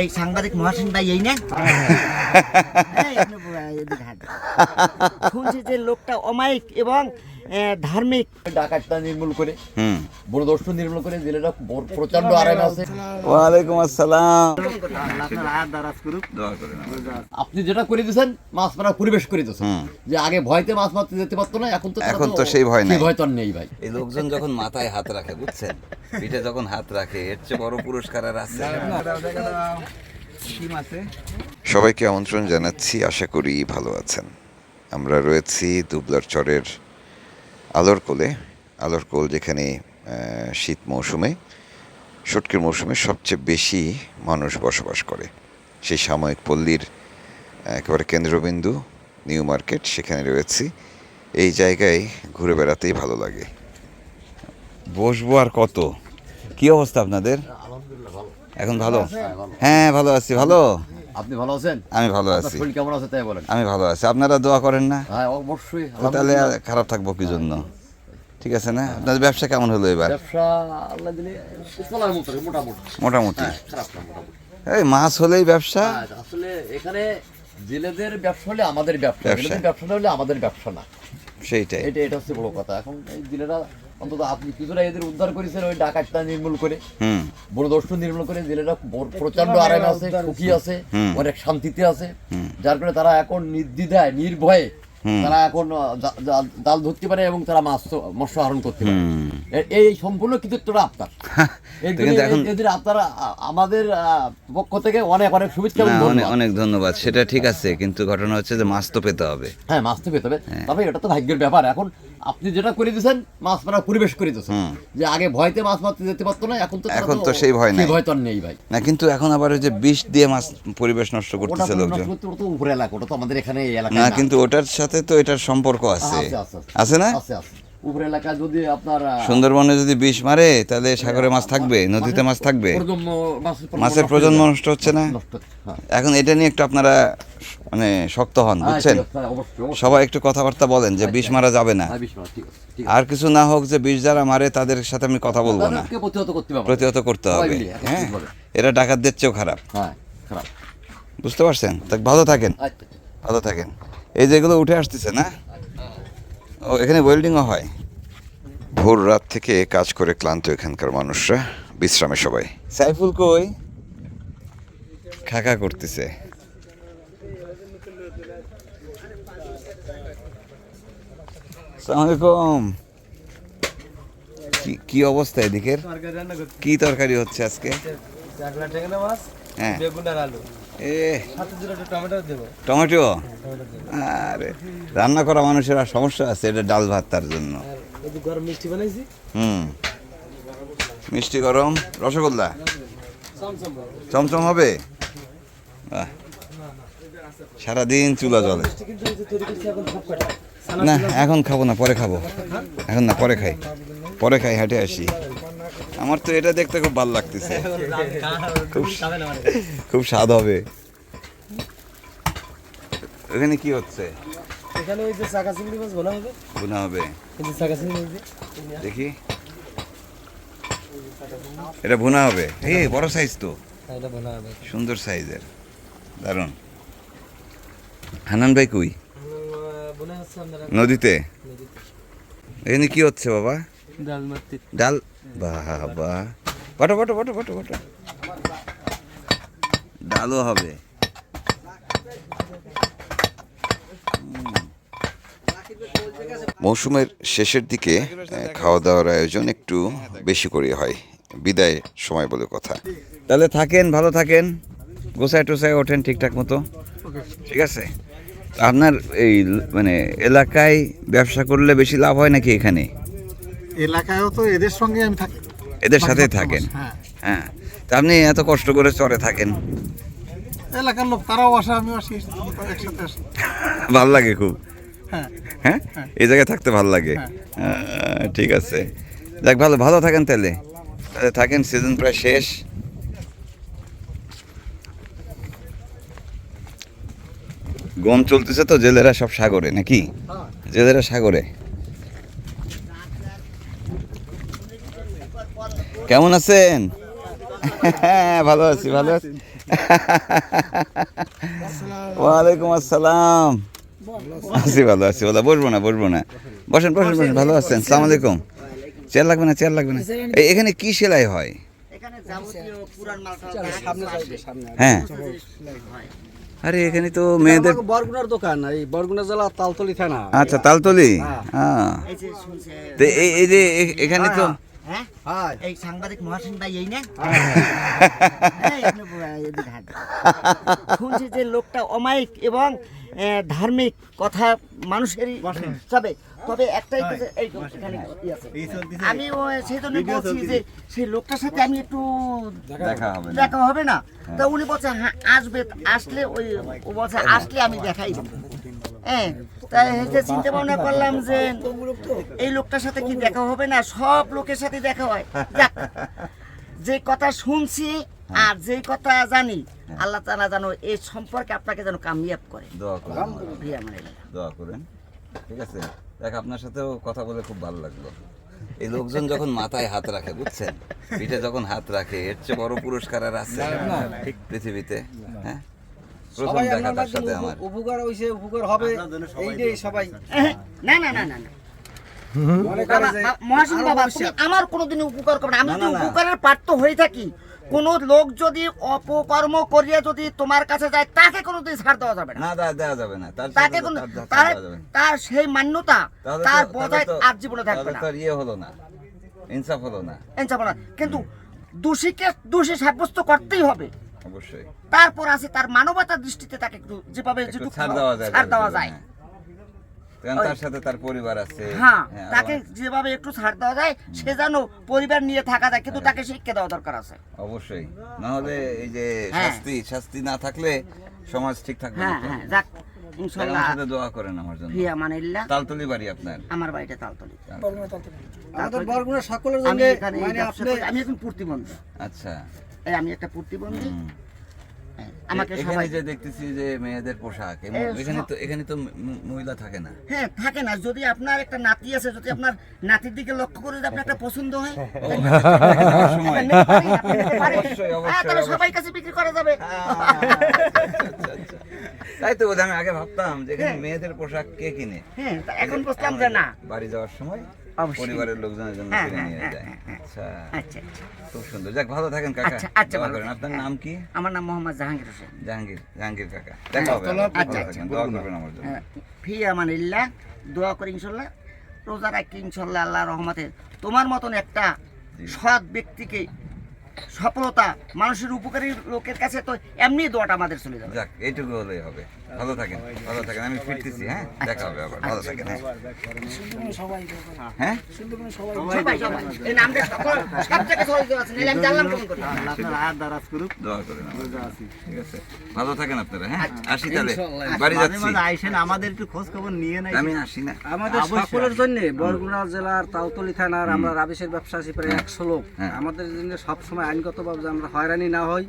এই সাংবাদিক মহাসেন ভাই এই না। শুনছি যে লোকটা অমায়িক এবং ধার্মিক। ডাকাতটা নির্মূল করে হুম। বড় দর্শন নির্মূল করে জেলেরা বড়- প্রচণ্ড আরামে আছে। ওয়ালাইকুম আসসালাম। আপনি যেটা করে দিয়েছেন মাছ মারার পরিবেশ করে দিয়েছেন। যে আগে ভয়তে মাছ মারতে যেতে পারতো না এখন তো এখন তো সেই ভয় নাই। ভয় তো আর নেই ভাই। এই লোকজন যখন মাথায় হাত রাখে বুঝছেন? পিঠে যখন হাত রাখে এর চেয়ে বড় পুরস্কার আর আছে সবাইকে আমন্ত্রণ জানাচ্ছি আশা করি ভালো আছেন। আমরা রয়েছি দুবলার চরের আলোর কোলে আলোর কোল যেখানে শীত মৌসুমে শুটকির মৌসুমে সবচেয়ে বেশি মানুষ বসবাস করে। সেই সাময়িক পল্লীর একেবারে কেন্দ্রবিন্দু নিউ মার্কেট সেখানে রয়েছি। এই জায়গায় ঘুরে বেড়াতেই ভালো লাগে। বসবো আর কত? কি অবস্থা আপনাদের? এখন ভালো। হ্যাঁ ভালো আছি। ভালো? আপনি ভালো আছেন? আমি ভালো আছি। শরীর কেমন আছে তাই বলেন। আমি ভালো আছি। আপনারা দোয়া করেন না? হ্যাঁ অবশ্যই তাহলে আর খারাপ থাকব কি জন্য? ঠিক আছে না? আপনাদের ব্যবসা কেমন হলো এবার? ব্যবসা আল্লাহ দিলে মোটামুটি। এই মাছ হলেই ব্যবসা? হ্যাঁ, আসলে এখানে জেলেদের ব্যবসা হলে আমাদের ব্যবসা ব্যবসা। জেলেদের ব্যবসা হলে আমাদের ব্যবসা না। সেইটাই। এটা এটা হচ্ছে বড় কথা। এখন এই জেলেরা অন্তত আপনি কিছুটা এদের উদ্ধার করেছেন ওই ডাকাতটা নির্মূল করে। হুম। নির্মূল করে জেলেরা প্রচণ্ড আরামে আছে সুখী আছে অনেক শান্তিতে আছে। যার কারণে তারা এখন নির্দ্বিধায় নির্ভয়ে তারা এখন জাল ধরতে পারে এবং তারা মাছ মৎস্য আহরণ করতে পারে। এই সম্পূর্ণ কৃতিত্বটা আপনার। এদের আমাদের আহ, পক্ষ থেকে অনেক অনেক শুভেচ্ছা অনেক ধন্যবাদ। অনেক ধন্যবাদ। সেটা ঠিক আছে কিন্তু ঘটনা হচ্ছে যে মাছ তো পেতে হবে। হ্যাঁ মাছ তো পেতে হবে। তবে এটা তো ভাগ্যের ব্যাপার। এখন আপনি যেটা করে দিয়েছেন মাছ মারা পরিবেশ করে দিয়েছেন। যে আগে ভয়তে মাছ মারতে যেতে পারতো না এখন তো এখন তো সেই ভয় নেই। ভয় তো নেই ভাই। না কিন্তু এখন আবার ওই যে বিষ দিয়ে মাছ পরিবেশ নষ্ট করতেছে লোকজন। ওটা তো উপরে এলাকা ওটা তো আমাদের এখানে এই এলাকা না। কিন্তু ওটার সাথে তো এটার সম্পর্ক আছে। আছে, আছে, আছে। আছে না? আছে আছে। উপরে যদি আপনার সুন্দরবনে যদি বিষ মারে তাহলে সাগরে মাছ থাকবে নদীতে মাছ থাকবে। মাছের প্রজন্ম নষ্ট হচ্ছে না? হ্যাঁ। এখন এটা নিয়ে একটু আপনারা মানে শক্ত হন হ্যাঁ, বুঝছেন? হ্যাঁ। সবাই একটু কথাবার্তা বলেন যে বিষ মারা যাবে না। আর কিছু না হোক যে বিষ যারা মারে তাদের সাথে আমি কথা বলব না। প্রতিহত করতে হবে। হ্যাঁ। এরা ডাকাতদের চেয়েও খারাপ। হ্যাঁ বুঝতে পারছেন? ভালো থাকেন। আচ্ছা ভালো থাকেন। এই যেগুলো উঠে আসতেছে না? ও এখানে ওয়েল্ডিংও হয়। ভোর রাত থেকে কাজ করে ক্লান্ত এখানকার মানুষরা। বিশ্রামে সবাই। সাইফুল কই? খাকা করতেছে। কি কি অবস্থা এদিকের? কি তরকারি হচ্ছে আজকে? হ্যাঁ। বেগুন আর আলু। Tomato tomato? আরে রান্না করা মানুষের আর সমস্যা আছে এটা ডাল ভাত তার জন্য। গরম মিষ্টি বানাইছি। হুম। মিষ্টি গরম রসগোল্লা? চমচম হবে? সারাদিন চুলা জলে না এখন খাব না পরে খাব। এখন না পরে খাই। পরে খাই হাঁটে আসি। আমার তো এটা দেখতে খুব ভালো লাগতেছে। খুব খুব স্বাদ হবে। এখানে কি হচ্ছে? এখানে ওই যে চাকা চিংড়ি মাছ বোনা হবে। বোনা হবে। কিন্তু চাকা চিংড়ি মাছ দেখি। এটা বোনা হবে। এই বড় সাইজ তো। হ্যাঁ, এটা বোনা হবে। সুন্দর সাইজের দারুণ। হানান ভাই কই? নদীতে? এখানে কি হচ্ছে বাবা? ডাল মারতে ডাল বাবা। বটো বটো বটো বটো বটো ডালও হবে। মৌসুমের শেষের দিকে খাওয়া দাওয়ার আয়োজন একটু বেশি করে হয়। বিদায় সময় বলে কথা। তাহলে থাকেন, ভালো থাকেন। গোসায় টোসায় ওঠেন ঠিকঠাক মতো। ঠিক আছে? আপনার এই মানে এলাকায় ব্যবসা করলে বেশি লাভ হয় নাকি এখানে? এলাকায়ও তো এদের সঙ্গে আমি থাকি। এদের সাথে থাকেন? হ্যাঁ হ্যাঁ। তা আপনি এত কষ্ট করে চরে থাকেন? এলাকার লোক তারাও আসে আমিও আসি একসাথে আসি। ভালো লাগে খুব? হ্যাঁ। হ্যাঁ? এই জায়গায় থাকতে ভালো লাগে? ঠিক আছে। যাক ভালো ভালো থাকেন তাহলে। তাহলে থাকেন সিজন প্রায় শেষ। গম চলতেছে তো জেলেরা সব সাগরে নাকি? জেলেরা সাগরে। কেমন আছেন? হ্যাঁ ভালো আছি ভালো আছি। ওয়ালাইকুম আসসালাম। আছি ভালো আছি ভালো। বসবো না বসবো না। বসেন বসেন বসেন ভালো আছেন? সালাম আলাইকুম। চেয়ার লাগবে না চেয়ার লাগবে না। এখানে কি সেলাই হয়? হ্যাঁ। আরে এখানে তো মেয়েদের বরগুনার দোকান এই বরগুনা জেলা তালতলি থানা। আচ্ছা তালতলি? হ্যাঁ। এই যে তো এই যে এখানে তো হ্যাঁ। এই সাংবাদিক মহাসিন ভাই এই না। শুনছি যে লোকটা অমায়িক এবং ধার্মিক কথা মানুষেরই তবে তবে একটাই। আমি ও সেই জন্য বলছি যে সেই লোকটার সাথে আমি একটু দেখা হবে না। দেখা হবে না। তা উনি বলছে হ্যাঁ আসবে। আসলে ওই ও বলছে আসলে আমি দেখাই হ্যাঁ। তাই হচ্ছে চিন্তা ভাবনা করলাম যে এই লোকটার সাথে কি দেখা হবে না? সব লোকের সাথে দেখা হয়। যাক, যে কথা শুনছি আর যে কথা জানি আল্লাহ তাআলা জানো এই সম্পর্কে আপনাকে যেন কামিয়াব করে। দোয়া করেন। ঠিক আছে? দেখ আপনার সাথেও কথা বলে খুব ভালো লাগল। এই লোকজন যখন মাথায় হাত রাখে বুঝছেন? পিঠে যখন হাত রাখে এর চেয়ে বড় পুরস্কার আর আছে পৃথিবীতে হ্যাঁ? প্রথম সবাই দেখা আপনার তার সাথে আমার। উপকার হইছে উপকার হবে এইটাই সবাই। না না না না না। মহাসিন বাবা তুমি আমার কোনোদিন উপকার করবে আমি যদি উপকারের পাত্র হয়ে থাকি কোন লোক যদি অপকর্ম করিয়া যদি তোমার কাছে যায় তাকে কোনোদিন ছাড় দেওয়া যাবে না। না দেওয়া দেওয়া যাবে না। তাকে তার- তার না। সেই মান্যতা তার বজায় আর জীবনে থাকবে না। ইয়ে হলো না। ইনসাফ হলো না। এনসা বলা। কিন্তু দোষীকে দোষী সাব্যস্ত করতেই হবে। অবশ্যই। তারপর আছে তার মানবতার দৃষ্টিতে তাকে একটু যেভাবে যেটুকু ছাড় দেওয়া যায় ছাড় দেওয়া যায়। হ্যাঁ। তার সাথে তার পরিবার আছে হ্যাঁ হ্যাঁ, তাকে যেভাবে একটু ছাড় দেওয়া যায় সে যেন পরিবার নিয়ে থাকা যায় কিন্তু তাকে শিক্ষা দেওয়া দরকার আছে। অবশ্যই। না হলে এই যে হ্যাঁ। শাস্তি শাস্তি না থাকলে সমাজ ঠিক থাকবে হ্যাঁ হ্যাঁ যাক তাই সাথে দোয়া করেন আমার জন্য। ফিয়া মানিল্লাহ। তালতলি বাড়ি আপনার? আমার বাড়িতে তালতলি। আমাদের বরগুনা সকলের আমি জন্য মানে আপনি আমি এখন প্রতিবন্ধী। আচ্ছা। এই আমি একটা প্রতিবন্ধী হ্যাঁ, আমাকে সবাই যে দেখতেছি যে মেয়েদের পোশাক এখানে তো এখানে তো মহিলা থাকে না। হ্যাঁ থাকে না। যদি আপনার একটা নাতি আছে যদি আপনার নাতির দিকে লক্ষ্য করে যদি আপনার একটা পছন্দ হয় তাহলে সবাই কাছে বিক্রি করা যাবে। তাই তো বোধ আমি আগে ভাবতাম যে এখানে মেয়েদের পোশাক কে কিনে? হ্যাঁ এখন বুঝলাম যে না। বাড়ি যাওয়ার সময়। পরিবারের লোকজনের জন্য হ্যাঁ, কিনে হ্যাঁ, নিয়ে হ্যাঁ, যায় আচ্ছা। আচ্ছা আচ্ছা। খুব সুন্দর। যাক ভালো থাকেন কাকা। আচ্ছা, ভালো করেন। আপনার নাম কি? আমার নাম মোহাম্মদ জাহাঙ্গীর হোসেন। জাহাঙ্গীর জাহাঙ্গীর কাকা। দেখা হবে আচ্ছা, দোয়া করবেন আমার জন্য। ফি আমান ইল্লাহ দোয়া করি ইনশাল্লাহ। রোজা রাখি ইনশাল্লাহ আল্লাহ রহমতে। তোমার মতন একটা সৎ ব্যক্তিকে সফলতা মানুষের উপকারী লোকের কাছে তো এমনি দোয়াটা আমাদের চলে যাবে। যাক এইটুকু হলেই হবে। ভালো থাকেন ভালো থাকেন। আমি ফিরতেছি হ্যাঁ? দেখা হবে আবার। ভালো থাকেন হ্যাঁ? হ্যাঁ? সবাই সবাই। এই নামটা সকল সব জায়গায় সবাই দেওয়া আছে নাহলে আমি জানলাম কোন করে। দোয়া করেন আমার জন্য। ঠিক আছে। ভালো থাকেন আপনারা হ্যাঁ? আসি তাহলে। বাড়ি যাচ্ছি। আইসেন আমাদের একটু খোঁজ খবর নিয়ে নাই। আমি আসি না। আমাদের সকলের জন্য বরগুনা জেলার তালতলি থানার আমরা রাবিশের ব্যবসা আছি প্রায় একশো লোক। হ্যাঁ। আমাদের জন্য সবসময় আইনগতভাবে আমরা হয়রানি না হই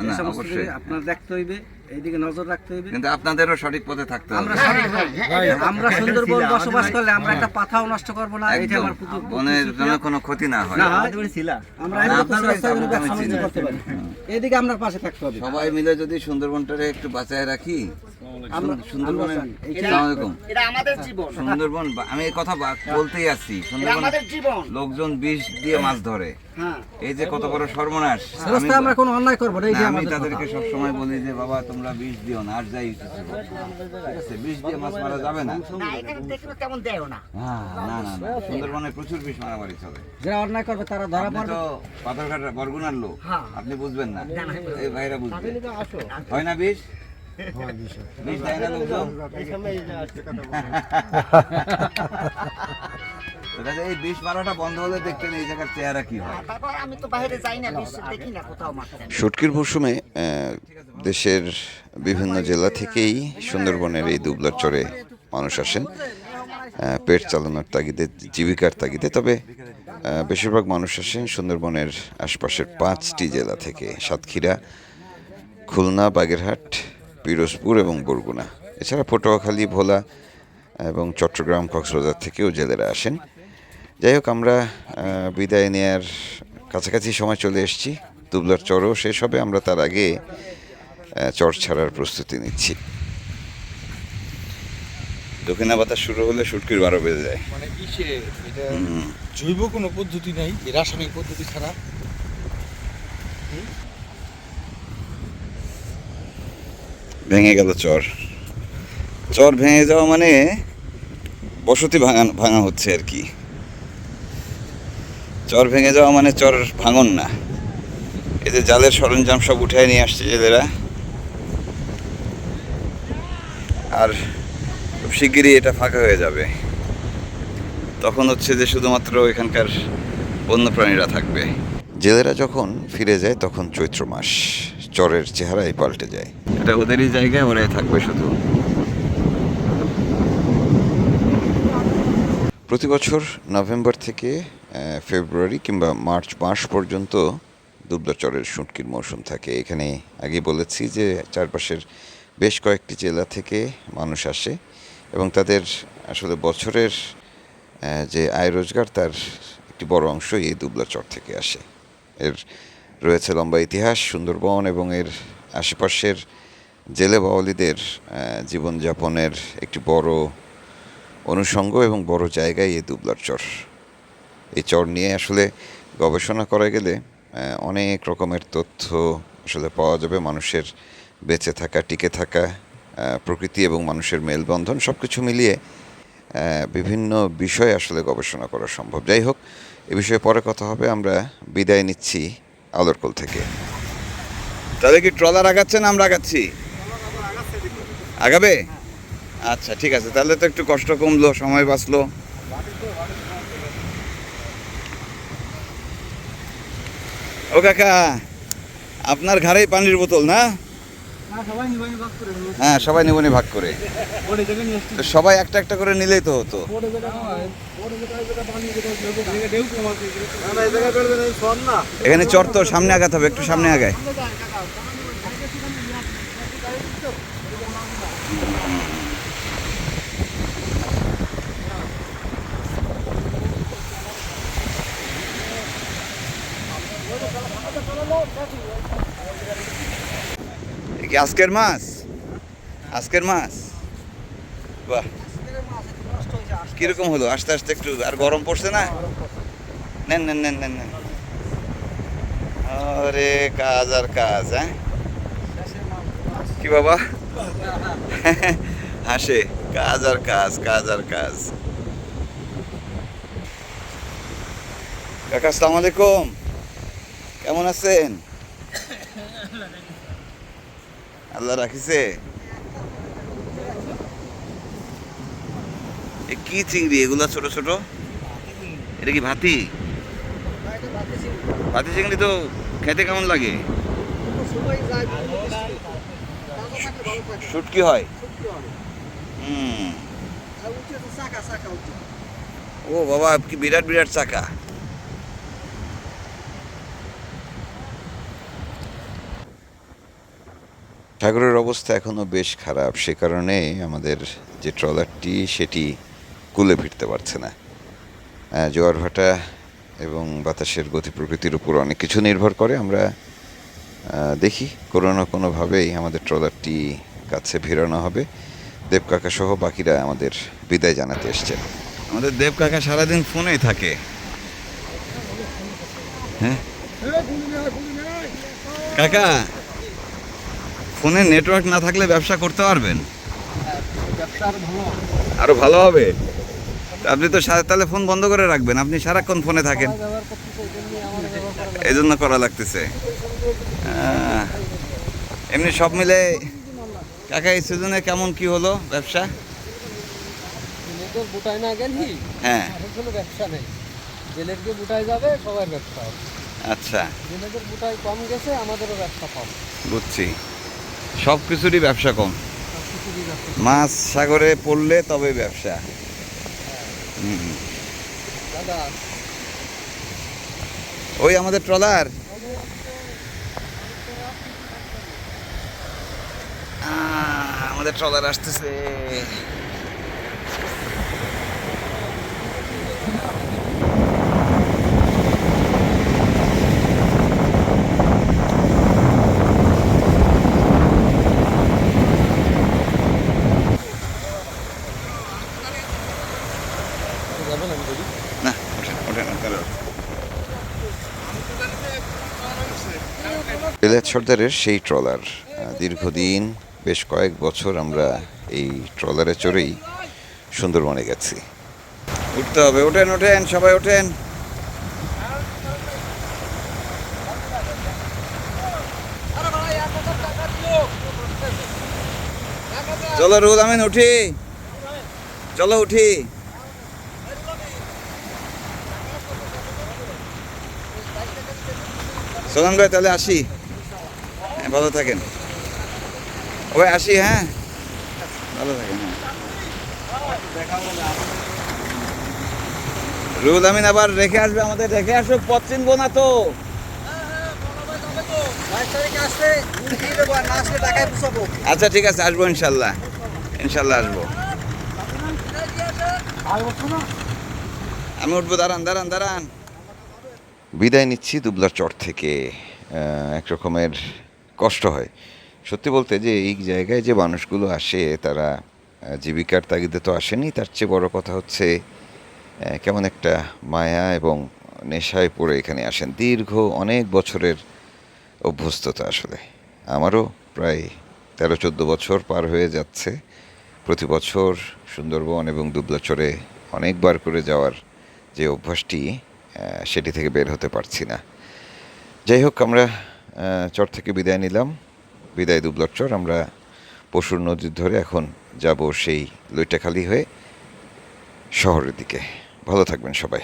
এই সমস্ত আপনার দেখতে হইবে এইদিকে নজর রাখতে হইবে। কিন্তু আপনাদেরও সঠিক পথে থাকতে হবে। আমরা সঠিক- আমরা সুন্দরবন বসবাস করলে আমরা একটা পাথাও নষ্ট করব না এটা আমার বনের কোনো ক্ষতি না হয়। না, ছিলা আমরা না, আইনগত আপনার ব্যবস্থা বাড়িতে ব্যবসা আমি বাণিজ্য চিনি। করতে পারি এদিকে আপনার পাশে থাকতে হবে। সবাই মিলে যদি সুন্দরবনটারে একটু বাঁচায় রাখি আমরা সুন্দরবনে আমরা চাই। এই আসসালামু আলাইকুম। এটা আমাদের জীবন। সুন্দরবন আমি কথা বলতেই আসছি। সুন্দরবন লোকজন বিষ দিয়ে মাছ ধরে। হ্যাঁ। এই যে কত বড় সর্বনাশ। আমরা কোনো অন্যায় করব না আমি তাদেরকে বলি যে বাবা তোমরা বিষ দিও না আর যাই বিষ দিয়ে মাছ মারা যাবে না। না না। হ্যাঁ, সুন্দরবনে প্রচুর বিষ মারামারি চলে। যারা অন্যায় করবে তারা ধরা পড়বে। তো পাথরঘাট বরগুনার লোক। হ্যাঁ। আপনি বুঝবেন না। এই ভাইরা বুঝবে। হয় না বিষ? কোথাও শুটকির মৌসুমে দেশের বিভিন্ন জেলা থেকেই সুন্দরবনের এই দুবলার চরে মানুষ আসেন। পেট চালানোর তাগিদে, জীবিকার তাগিদে, তবে বেশিরভাগ মানুষ আসেন সুন্দরবনের আশপাশের পাঁচটি জেলা থেকে। সাতক্ষীরা, খুলনা, বাগেরহাট পিরোজপুর এবং বরগুনা। এছাড়া পটুয়াখালী ভোলা এবং চট্টগ্রাম কক্সবাজার থেকেও জেলেরা আসেন। যাই হোক আমরা বিদায় নেয়ার কাছাকাছি সময় চলে এসেছি। দুবলার চরও শেষ হবে আমরা তার আগে চর ছাড়ার প্রস্তুতি নিচ্ছি। দক্ষিণা বাতাস শুরু হলে শুটকির বারো বেজে যায়। মানে ইসে এটা জৈব কোনো পদ্ধতি নাই রাসায়নিক পদ্ধতি ছাড়া। ভেঙে গেল চর। চর ভেঙে যাওয়া মানে বসতি ভাঙা ভাঙা হচ্ছে আর কি। চর ভেঙে যাওয়া মানে চর ভাঙন না। এতে জালের সরঞ্জাম সব উঠায় নিয়ে আসছে জেলেরা। আর খুব শিগগিরই এটা ফাঁকা হয়ে যাবে। তখন হচ্ছে যে শুধুমাত্র এখানকার বন্যপ্রাণীরা থাকবে। জেলেরা যখন ফিরে যায় তখন চৈত্র মাস। চরের চেহারাই পাল্টে যায়। এটা ওদেরই জায়গায় ওরাই থাকবে শুধু। প্রতি বছর নভেম্বর থেকে ফেব্রুয়ারি কিংবা মার্চ মাস পর্যন্ত দুবলা চরের শুটকির মৌসুম থাকে। এখানে আগে বলেছি যে চারপাশের বেশ কয়েকটি জেলা থেকে মানুষ আসে এবং তাদের আসলে বছরের যে আয় রোজগার তার একটি বড় অংশই এই দুবলা চর থেকে আসে। এর রয়েছে লম্বা ইতিহাস, সুন্দরবন এবং এর আশেপাশের জেলে বাওয়ালিদের জীবনযাপনের একটি বড় অনুষঙ্গ এবং বড় জায়গায় এই দুবলার চর। এই চর নিয়ে আসলে গবেষণা করা গেলে অনেক রকমের তথ্য আসলে পাওয়া যাবে। মানুষের বেঁচে থাকা, টিকে থাকা প্রকৃতি এবং মানুষের মেলবন্ধন সব কিছু মিলিয়ে বিভিন্ন বিষয়ে আসলে গবেষণা করা সম্ভব। যাই হোক, এ বিষয়ে পরে কথা হবে। আমরা বিদায় নিচ্ছি। আলোরকোল থেকে। তাহলে কি ট্রলার আগাচ্ছেন আমরা আগাচ্ছি? আগাবে? আচ্ছা ঠিক আছে, তাহলে তো একটু কষ্ট কমলো, সময় বাঁচলো। ও কাকা, আপনার ঘাড়েই পানির বোতল না? হ্যাঁ সবাই নিবনি ভাগ করে তো সবাই একটা একটা করে নিলেই তো হতো এখানে চর তো সামনে আগাতে হবে একটু সামনে আগায় কি আজকের মাছ? আজকের মাছ? বাহ। কীরকম হলো? আস্তে আস্তে একটু আর গরম পড়ছে না? নেন নেন নেন নেন নেন। আরে কাজ আর কাজ হ্যাঁ? কি বাবা? হাসে। কাজ আর কাজ কাজ আর কাজ। কাকা, আসসালামু আলাইকুম। কেমন আছেন? আল্লাহ রাখিছে। কি চিংড়ি? এগুলা ছোট ছোট? এটা কি ভাতি? ভাতি চিংড়ি তো খেতে কেমন লাগে? শুটকি হয়? হুম। ও বাবা, কি বিরাট বিরাট চাকা। সাগরের অবস্থা এখনও বেশ খারাপ। সে কারণে আমাদের যে ট্রলারটি, সেটি কুলে ফিরতে পারছে না। জোয়ার ভাটা এবং বাতাসের গতি প্রকৃতির উপর অনেক কিছু নির্ভর করে। আমরা দেখি কোনো না কোনোভাবেই আমাদের ট্রলারটি কাছে ফেরানো হবে। দেব কাকা সহ বাকিরা আমাদের বিদায় জানাতে এসছেন। আমাদের দেব কাকা সারাদিন ফোনেই থাকে। হ্যাঁ? কাকা ফোনে নেটওয়ার্ক না থাকলে ব্যবসা করতে পারবেন? আরও ভালো হবে। আপনি তো তাহলে ফোন বন্ধ করে রাখবেন। আপনি সারাক্ষণ ফোনে থাকেন। এই জন্য করা লাগতেছে। এমনি সব মিলে কাকা এই সিজনে কেমন কি হলো ব্যবসা? হ্যাঁ। ব্যবসা নেই। জেলেরকে বুটায় যাবে সবার ব্যবসা আচ্ছা। জেলেদের কম গেছে আমাদেরও ব্যবসা কম। বুঝছি। সব কিছুরই ব্যবসা কম। মাছ সাগরে পড়লে তবে ব্যবসা। ওই আমাদের ট্রলার। আমাদের ট্রলার আসতেছে। বেলায়েত সর্দারের সেই ট্রলার। দীর্ঘদিন, বেশ কয়েক বছর আমরা এই ট্রলারে চড়েই সুন্দরবনে গেছি। উঠতে হবে, ওঠেন ওঠেন, সবাই ওঠেন। চলো রোদ আমিন উঠি। চলো উঠি। সোনান ভাই তাহলে আসি। ভালো থাকেন। ওই আসি হ্যাঁ? ভালো থাকেন হ্যাঁ। রুল আমিন আবার রেখে আসবে আমাদের। রেখে আসো পথ চিনবো না তো। আচ্ছা ঠিক আছে, আসব ইনশাল্লাহ। ইনশাল্লাহ আসব। আমি উঠবো, দাঁড়ান দাঁড়ান দাঁড়ান। বিদায় নিচ্ছি দুবলার চর থেকে। এক রকমের কষ্ট হয়। সত্যি বলতে যে এই জায়গায় যে মানুষগুলো আসে, তারা জীবিকার তাগিদে তো আসেনি। তার চেয়ে বড় কথা হচ্ছে কেমন একটা মায়া এবং নেশায় পড়ে এখানে আসেন। দীর্ঘ অনেক বছরের অভ্যস্ততা আসলে। আমারও প্রায় তেরো চোদ্দ বছর পার হয়ে যাচ্ছে। প্রতি বছর সুন্দরবন এবং দুবলাচরে অনেকবার করে যাওয়ার যে অভ্যাসটি সেটি থেকে বের হতে পারছি না। যাই হোক, আমরা চর থেকে বিদায় নিলাম। বিদায় দুবলক চর, আমরা পশুর নদীর ধরে এখন যাব সেই লইটাখালি হয়ে শহরের দিকে। ভালো থাকবেন সবাই।